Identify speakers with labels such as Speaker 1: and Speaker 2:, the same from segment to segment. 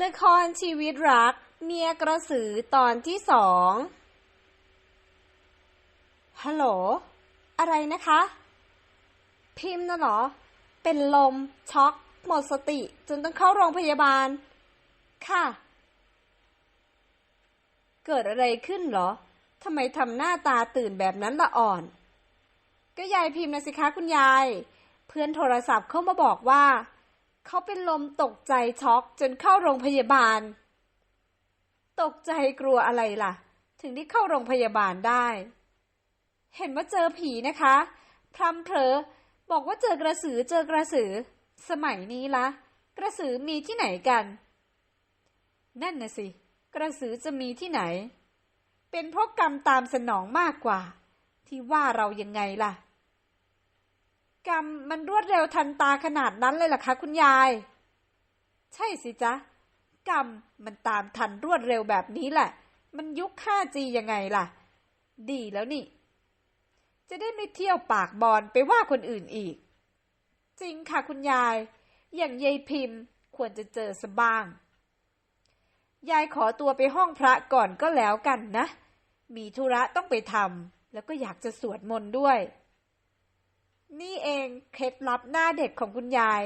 Speaker 1: ละครชีวิตรักเมียกระสือตอนที่สอง ฮัลโหล อะไรนะคะ พิมพ์น่ะเหรอ เป็นลม ช็อก หมดสติ จนต้องเข้าโรงพยาบาล ค่ะ เกิดอะไรขึ้นเหรอ ทำไมทำหน้าตาตื่นแบบนั้นละอ่อน ก็ยายพิมพ์นะสิคะคุณยาย เพื่อนโทรศัพท์เข้ามาบอกว่า เขาเป็นลมตกใจช็อกจนเข้าโรงพยาบาล ตกใจกลัวอะไรล่ะ ถึงได้เข้าโรงพยาบาลได้ เห็นว่าเจอผีนะคะ พรำเพลอบอกว่าเจอกระสือเจอกระสือ สมัยนี้ละ กระสือมีที่ไหนกัน นั่นน่ะสิ กระสือจะมีที่ไหน เป็นเพราะกรรมตามสนองมากกว่า ที่ว่าเรายังไงล่ะ กรรมมันรวดเร็วทันตาขนาดนั้นเลยล่ะคะคุณยาย ใช่สิจ๊ะ กรรมมันตามทันรวดเร็วแบบนี้แหละ มันยุค 5G ยังไงล่ะ ดีแล้วนี่ จะได้ไม่เที่ยวปากบอลไปว่าคนอื่นอีก จริงค่ะคุณยาย อย่างยายพิมพ์ควรจะเจอสบ้าง ยายขอตัวไปห้องพระก่อนก็แล้วกันนะ มีธุระต้องไปทำแล้วก็อยากจะสวดมนต์ด้วย นี่ องเคล็ดลับหน้าเด็กของคุณยาย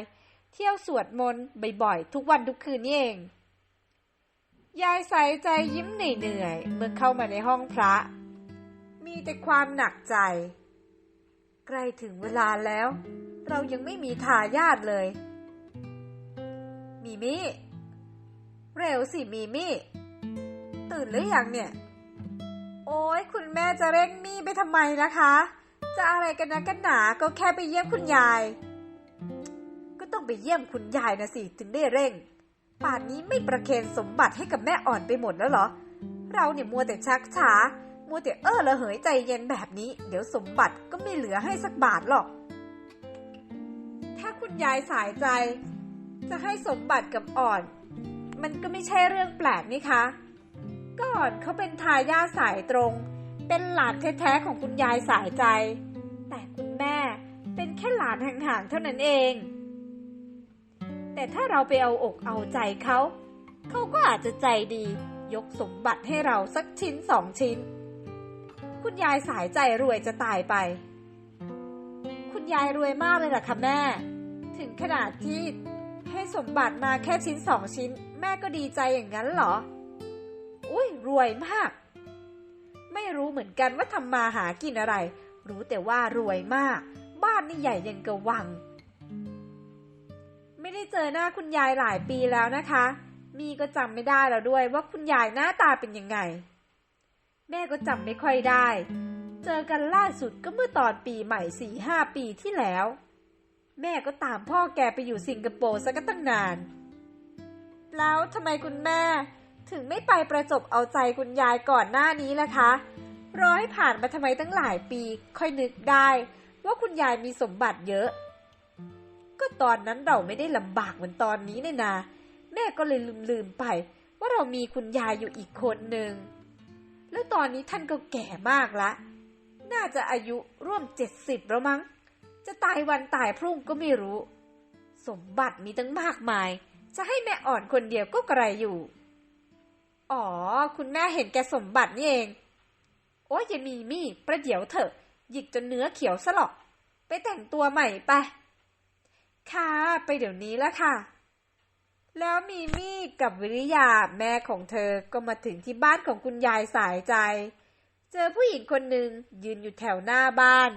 Speaker 1: เที่ยวสวดมนต์บ่อยๆ ทุกวันทุกคืนนี่เอง ยายใส่ใจยิ้มเหนื่อยๆเมื่อเข้ามาในห้องพระ มีแต่ความหนักใจ ใกล้ถึงเวลาแล้ว เรายังไม่มีทายาทเลย มีมี่เร็วสิมีมี่ ตื่นหรือยังเนี่ย โอ้ยคุณแม่จะเร่งมี่ไปทำไมนะคะ จะอะไรกันนะกันหนาก็แค่ไปเยี่ยมคุณยาย ก็ต้องไปเยี่ยมคุณยายนะสิถึงได้เร่ง ป่านนี้ไม่ประเคนสมบัติให้กับแม่อ่อนไปหมดแล้วเหรอ เราเนี่ยมัวแต่ชักช้า มัวแต่เออละเหยใจเย็นแบบนี้ เดี๋ยวสมบัติก็ไม่เหลือให้สักบาทหรอก ถ้าคุณยายสายใจ จะให้สมบัติกับอ่อน มันก็ไม่ใช่เรื่องแปลกนี่คะก่อนเขาเป็นทายาทสายตรง เป็นหลานแท้ๆของคุณยายสายใจานห่างๆเท่านั้นเอง แต่ถ้าเราไปเอาอกเอาใจเขา เขาก็อาจจะใจดี ยกสมบัติให้เราสักชิ้นสองชิ้น คุณยายสายใจรวยจะตายไป คุณยายรวยมากเลยล่ะค่ะแม่ ถึงขนาดที่ให้สมบัติมาแค่ชิ้นสองชิ้น แม่ก็ดีใจอย่างนั้นเหรอ อุ้ยรวยมาก ไม่รู้เหมือนกันว่าทำมาหากินอะไร รู้แต่ว่ารวยมาก บ้านนี่ใหญ่ยังกะวัง ไม่ได้เจอหน้าคุณยายหลายปีแล้วนะคะ มีก็จำไม่ได้แล้วด้วยว่าคุณยายหน้าตาเป็นยังไง แม่ก็จำไม่ค่อยได้ เจอกันล่าสุดก็เมื่อตอนปีใหม่สี่ห้าปีที่แล้ว แม่ก็ตามพ่อแกไปอยู่สิงคโปร์ซะก็ตั้งนาน แล้วทำไมคุณแม่ถึงไม่ไปประจบเอาใจคุณยายก่อนหน้านี้ล่ะคะรอให้ผ่านมาทำไมตั้งหลายปี ค่อยนึกได้ ว่าคุณยายมีสมบัติเยอะ ก็ตอนนั้นเราไม่ได้ลำบากเหมือนตอนนี้เลยนะ แม่ก็เลยลืมลืมๆไป ว่าเรามีคุณยายอยู่อีกคนหนึ่ง แล้วตอนนี้ท่านก็แก่มากละ น่าจะอายุร่วมเจ็ดสิบแล้วมั้ง จะตายวันตายพรุ่งก็ไม่รู้ สมบัติมีตั้งมากมาย จะให้แม่อ่อนคนเดียวก็กระไรอยู่ อ๋อ คุณแม่เห็นแกสมบัตินี่เอง โอ้ยยมีมี่ประเดี๋ยวเถอะ หยิกจนเนื้อเขียวซะหรอกไปแต่งตัวใหม่ไป ค่ะ ไปเดี๋ยวนี้แล้วค่ะ แล้วมีมี่กับวิริยาแม่ของเธอก็มาถึงที่บ้านของคุณยายสายใจ เจอผู้หญิงคนหนึ่งยืนอยู่แถวหน้าบ้าน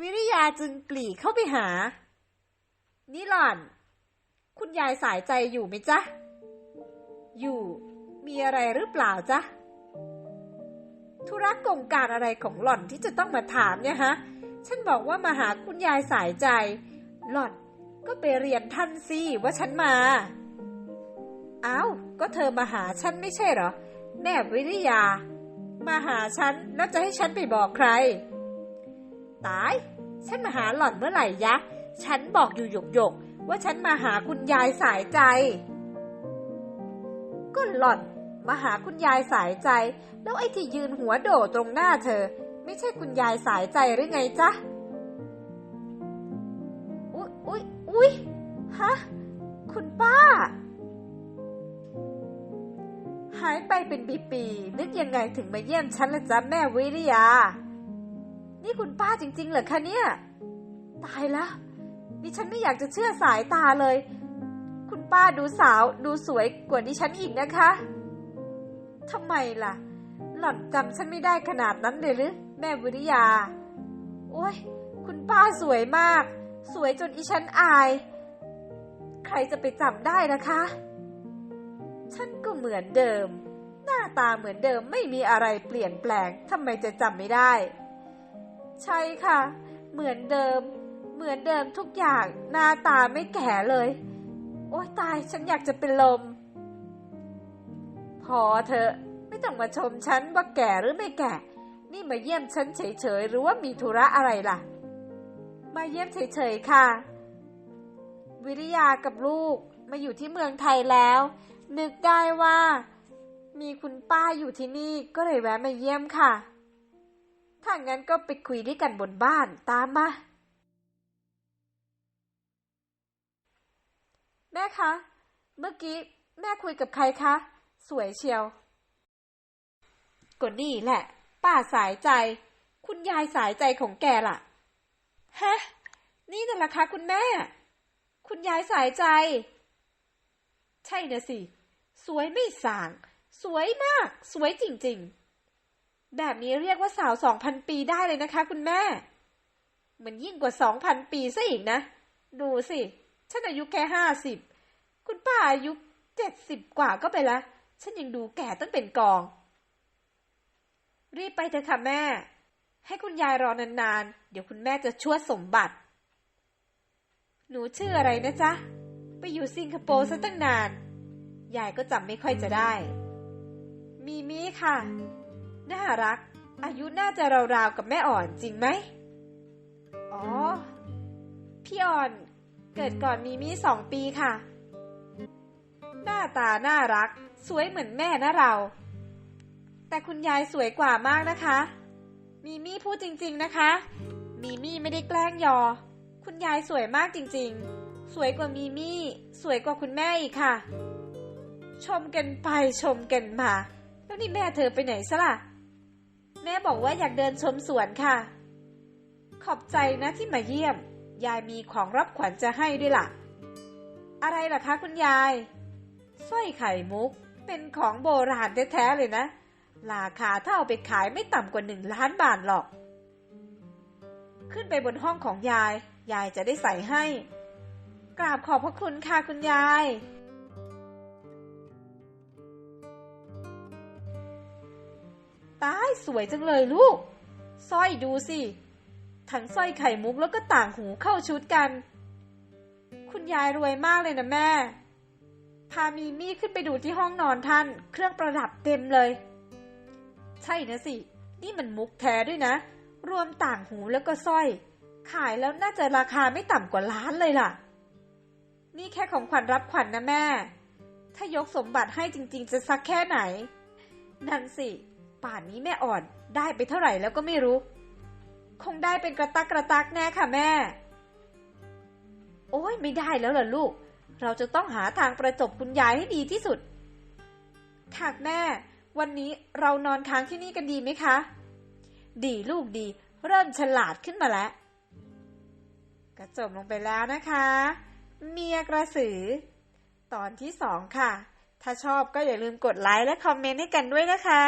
Speaker 1: วิริยาจึงปลีเข้าไปหา นี่หล่อน คุณยายสายใจอยู่ไหมจ๊ะ อยู่ มีอะไรหรือเปล่าจ๊ะ ธุระกงการอะไรของหล่อนที่จะต้องมาถามเนี่ยฮะ ฉันบอกว่ามาหาคุณยายสายใจ หล่อนก็ไปเรียนท่านสิว่าฉันมาอ้าวก็เธอมาหาฉันไม่ใช่เหรอ แม่วิริยา มาหาฉันแล้วจะให้ฉันไปบอกใคร ตาย ฉันมาหาหล่อนเมื่อไหร่ยะ ฉันบอกอยู่หยกหยกว่าฉันมาหาคุณยายสายใจ ก็หล่อน มาหาคุณยายสายใจ แล้วไอ้ที่ยืนหัวโดดตรงหน้าเธอ ไม่ใช่คุณยายสายใจหรือไงจ๊ะ อุ๊ยอุ๊ยอุ๊ยฮะ คุณป้า หายไปเป็นปีๆนึกยังไงถึงมาเยี่ยมฉันละจ๊ะแม่วิริยา นี่คุณป้าจริงๆเหรอคะเนี่ย ตายแล้วดิฉันไม่อยากจะเชื่อสายตาเลย คุณป้าดูสาวดูสวยกว่าดิฉันอีกนะคะ ทำไมล่ะ หล่อนจำฉันไม่ได้ขนาดนั้นเลยหรือ แม่วิริยา โอ้ย คุณป้าสวยมาก สวยจนอีฉันอาย ใครจะไปจำได้นะคะ ฉันก็เหมือนเดิม หน้าตาเหมือนเดิมไม่มีอะไรเปลี่ยนแปลงทำไมจะจำไม่ได้ ใช่ค่ะ เหมือนเดิม เหมือนเดิมทุกอย่าง หน้าตาไม่แก่เลย โอ๊ยตายฉันอยากจะเป็นลม พอเธอะไม่ต้องมาชมฉันว่าแก่หรือไม่แก่ นี่มาเยี่ยมฉันเฉยๆหรือว่ามีธุระอะไรล่ะ มาเยี่ยมเฉยๆค่ะ วิริยากับลูกมาอยู่ที่เมืองไทยแล้ว นึกได้ว่า มีคุณป้าอยู่ที่นี่ก็เลยแวะมาเยี่ยมค่ะ ถ้างั้นก็ไปคุยด้วยกันบนบ้านตามมาแม่คะ เมื่อกี้แม่คุยกับใครคะ สวยเชียว ก็นี่แหละ ป้าสายใจ คุณยายสายใจของแกล่ะ ฮะ นี่น่ะล่ะคะคุณแม่ คุณยายสายใจ ใช่นะสิ สวยไม่สาง สวยมาก สวยจริง ๆ แบบนี้เรียกว่าสาวสองพันปีได้เลยนะคะ คุณแม่เหมือนยิ่งกว่าสองพันปีซะอีกนะ ดูสิ ฉันอายุแค่ห้าสิบ คุณป้าอายุเจ็ดสิบกว่าก็ไปละ ฉันยังดูแก่ตั้งเป็นกอง รีบไปเถอะค่ะแม่ ให้คุณยายรอนานๆ เดี๋ยวคุณแม่จะชั่วสมบัติ หนูชื่ออะไรนะจ๊ะ ไปอยู่สิงคโปร์ซะตั้งนาน ยายก็จำไม่ค่อยจะได้ มีมีค่ะ น่ารัก อายุน่าจะราวๆกับแม่อ่อนจริงไหม อ๋อ พี่อ่อนเกิดก่อนมีมีสองปีค่ะ หน้าตาน่ารัก สวยเหมือนแม่นะเรา แต่คุณยายสวยกว่ามากนะคะ มีมี่พูดจริงๆนะคะ มีมี่ไม่ได้แกล้งยอ คุณยายสวยมากจริงๆ สวยกว่ามีมี่ สวยกว่าคุณแม่อีกค่ะ ชมกันไปชมกันมา แล้วนี่แม่เธอไปไหนซะล่ะ แม่บอกว่าอยากเดินชมสวนค่ะ ขอบใจนะที่มาเยี่ยม ยายมีของรับขวัญจะให้ด้วยล่ะ อะไรล่ะคะคุณยายสร้อยไข่มุก เป็นของโบราณแท้ๆเลยนะ ราคาถ้าเอาไปขายไม่ต่ำกว่าหนึ่งล้านบาทหรอก ขึ้นไปบนห้องของยาย ยายจะได้ใส่ให้ กราบขอบพระคุณค่ะคุณยาย ตายสวยจังเลยลูกสร้อยดูสิ ทั้งสร้อยไข่มุกแล้วก็ต่างหูเข้าชุดกัน คุณยายรวยมากเลยนะแม่ พามีมี่ขึ้นไปดูที่ห้องนอนท่าน เครื่องประดับเต็มเลย ใช่นะสิ นี่มันมุกแท้ด้วยนะ รวมต่างหูแล้วก็สร้อย ขายแล้วน่าจะราคาไม่ต่ำกว่าล้านเลยล่ะ นี่แค่ของขวัญรับขวัญนะแม่ ถ้ายกสมบัติให้จริง ๆ จะสักแค่ไหน นั่นสิ ป่านนี้แม่อ่อนได้ไปเท่าไหร่แล้วก็ไม่รู้ คงได้เป็นกระตักกระตักแน่ค่ะแม่ โอ้ยไม่ได้แล้วล่ะลูก เราจะต้องหาทางประจบคุณยายให้ดีที่สุดค่ะแม่ วันนี้เรานอนค้างที่นี่กันดีไหมคะ ดีลูกดี เริ่มฉลาดขึ้นมาแล้ว กระจบลงไปแล้วนะคะ เมียกระสือ ตอนที่สองค่ะ ถ้าชอบก็อย่าลืมกดไลค์และคอมเมนต์ให้กันด้วยนะคะ